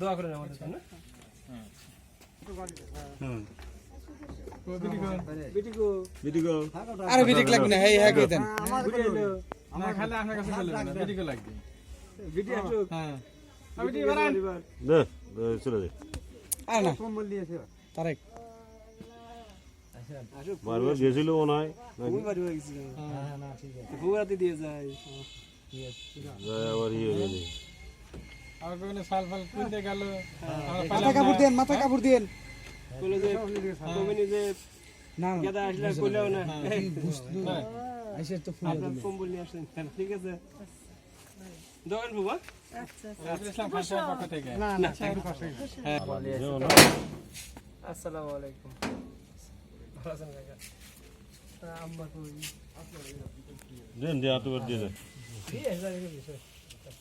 দোয়া করেন আমাদের জন্য আরে বিটিক লাগবে না? হেই হ্যাঁ কইতেন বুঝে এলো আপনার কাছে চলে না ভিডিও লাগবে। বিটি আসুক হ্যাঁ বিটি বানান দে দে, চলে দে আরে না। কম্বল দিয়েছে তারেক। বারবার গেছিল মনে হয় তুমি বাড়ি হয়ে গেছিল হ্যাঁ না ঠিক আছে। বউরাতে দিয়ে যায়। যায় আবার ইয়ে হয়ে যায়। আর কোনো সাল ফাল কিনতে গেল। মাথা কাপড় দেন মাথা কাপড় দেন বলে যে কমিনি যে না না। গেদা আসলে কইলেও না। আইসে তো ফুল আপনার কম্বল নিয়ে আসেন। ঠিক আছে। দোকান বাবা ইসলাম ফাঁসের পক্ষ থেকে। না না আসসালামু আলাইকুম। ভালো আছেন কাকা? আম্মা কই? দেন দে আতবার দিয়ে দেন। দিয়ে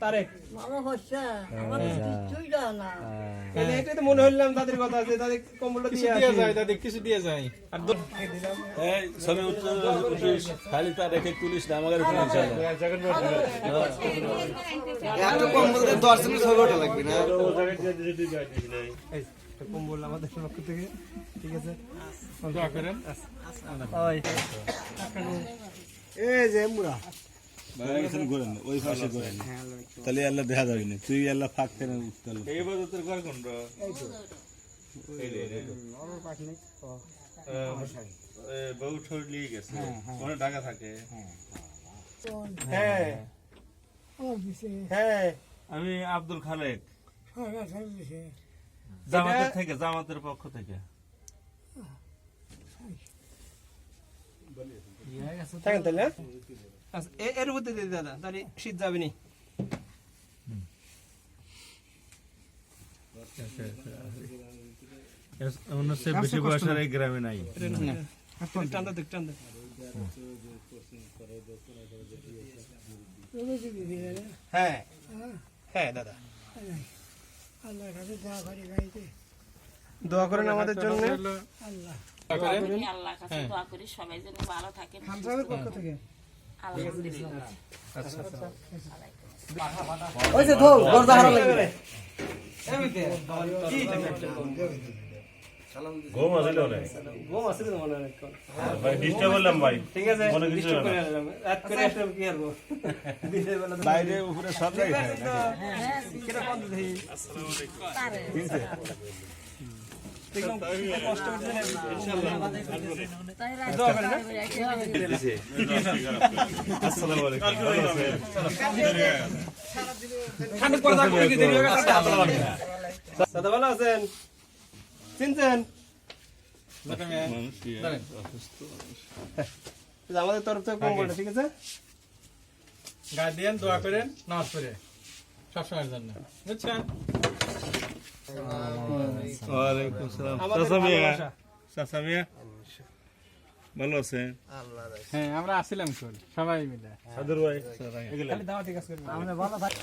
তারেক ভালো হচ্ছে আমার কিছুই যায় না। এলে তো মনে হইলাম তাদের কথা তাদের কম্বলটা দিয়ে দিয়ে যায় দাদি কিছু দিয়ে যায়। আর দু- ছবি উঠিস খালি তার রেখে তুলিস না আমাদের এত কম বলতে 10 দিনের ছবি ওঠা লাগবে না? কম্বল আমাদের পক্ষ থেকে ঠিক আছে? দোয়া করেন। এই যে মুরা ওই পাশে করেন তাহলে আল্লাহ দেখা যাবে না। তুই আল্লাহ ফাঁক কেন উঠতে এই বছর ঘর কোন বউ ঠোর নিয়ে গেছে। ওখানে ঢাকা থাকে। হ্যাঁ। হ্যাঁ। আমি আব্দুল খালেক। জামাতের থেকে জামাতের পক্ষ থেকে। থাকেন তাহলে হ্যাঁ? আচ্ছা এর উপর দিয়ে দাদা তাহলে শীত যাবে নি। হচ্ছে বেশি বয়সের এই গ্রামে নাই। টান্দা দেখ টান্দা হ্যাঁ হ্যাঁ দাদা। দোয়া করেন আমাদের জন্য। আল্লাহ কাছে দোয়া করি সবাই যেন ভালো পক্ষ থেকে। আল্লাহ ওই যে ধো দরজা হারা লাগবে ঘুম আসলে অনেক ঘুম আছে মনে হয় ভাই ডিস্টার্ব করলাম ভাই ঠিক আছে মনে কিছু না। রাত করে আসলাম কি তো- বাইরে উপরে সব ঠিক আছে তো। কীরকম? আসসালামু আলাইকুম ভালো আছেন? আমাদের তরফ থেকে কম্বলটা ঠিক আছে গার্ডিয়ান দোয়া করেন নামাজ পড়ে সবসময়ের জন্য। বুঝছেন? ওয়ালাইকুম আসসালাম চাচা মিয়া। চাচা মিয়া? ভালো আছেন? হ্যাঁ আমরা আসছিলাম কল সবাই মিলে। সাদুর ভাই। খালি দাওয়াতি কাজ করবেন আমরা ভালো থাকি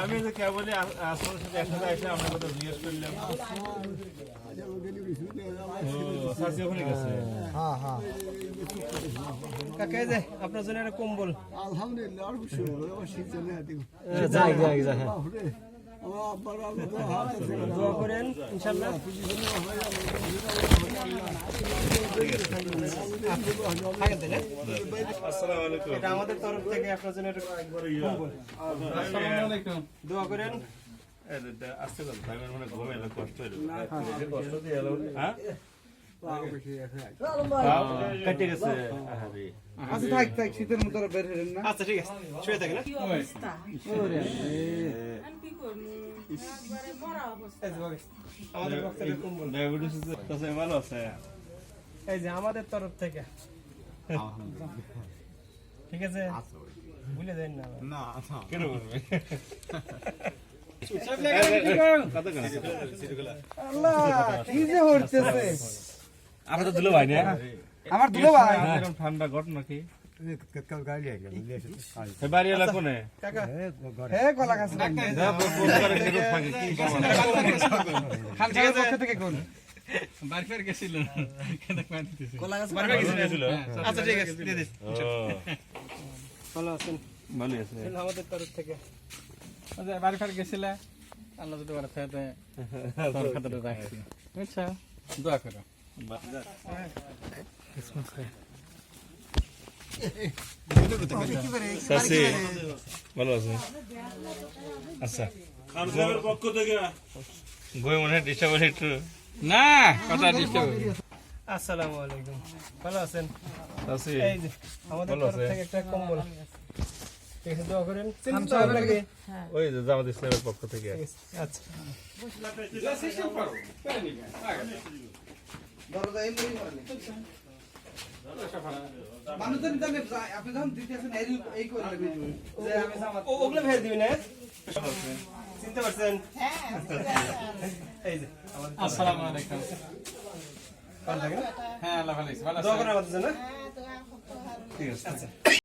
আমি যে কেবলই আ- সাথে একসাথে এসে আমরা কথা জিজ্ঞেস করলাম। ও, চাচি ওখানে গেছে? হ্যাঁ হ্যাঁ। কাকা যে আপনার জন্য একটা কম্বল। আলহামদুলিল্লাহ আর খুশি শীত চলে যাই যাই যাই দোয়া করেন ইনশাল্লাহ এটা আমাদের তরফ থেকে আপনার জন্য দোয়া করেন। আস্তে কথা ভাই আমার মানে ঘুমে কষ্ট কষ্ট দিয়ে হ্যাঁ? কেটে গেছে আচ্ছা থাক থাক শীতের মতো বের হলেন না আচ্ছা ঠিক আছে শুয়ে থাকেন হ্যাঁ? এই যে আমাদের পক্ষ থেকে কম্বল ডায়াবেটিস আছে ভালো আছে এই যে আমাদের তরফ থেকে ঠিক আছে ভুলে যাই না আবার। কেন বলবে আল্লাহ কি যে হচ্ছে আমরা তো দিল ভাই না। আমার দুলো ভাই। এরকম ঠান্ডা হ্যাঁ কলা গাছ যা ফোন করে ফেরত থাকে কি বাবা খালসার পক্ষ থেকে কোন? বাড়ি ফের গেছিল কেন কয়ে দিতেছে। গেছিল? আচ্ছা ঠিক আছে দিয়ে দিস। ও। ভালো আছে। আমাদের তরফ থেকে। আচ্ছা, বাড়ি ফের গেছিল? আল্লাহ যদি বাড়ি ফেরতে তোর খাতাটা রাখছি বুঝছ দোয়া করো। ভালো আছে আচ্ছা। পক্ষ থেকে বই মনে হয় ডিস্টার্ব একটু না কথা ডিস্টার্ব আসসালামু আলাইকুম। ভালো আছেন? চাচি এই যে আমাদের ভালো তরফ আছে? থেকে একটা কম্বল। ঠিক আছে দোয়া করেন। চিন্তা ওই যে জামাত ইসলামের পক্ষ থেকে। আচ্ছা। আপনি যখন দিতে এই- এই করে নেবেন। যে আমি জামাত- ও ওগুলো ফেলে দিবি না চিনতে পারছেন? এই যে আমাদের আসসালামু আলাইকুম। ভালো থাকেন। হ্যাঁ আল্লাহ ভালো আছে ভালো দোয়া ঠিক আছে। আচ্ছা।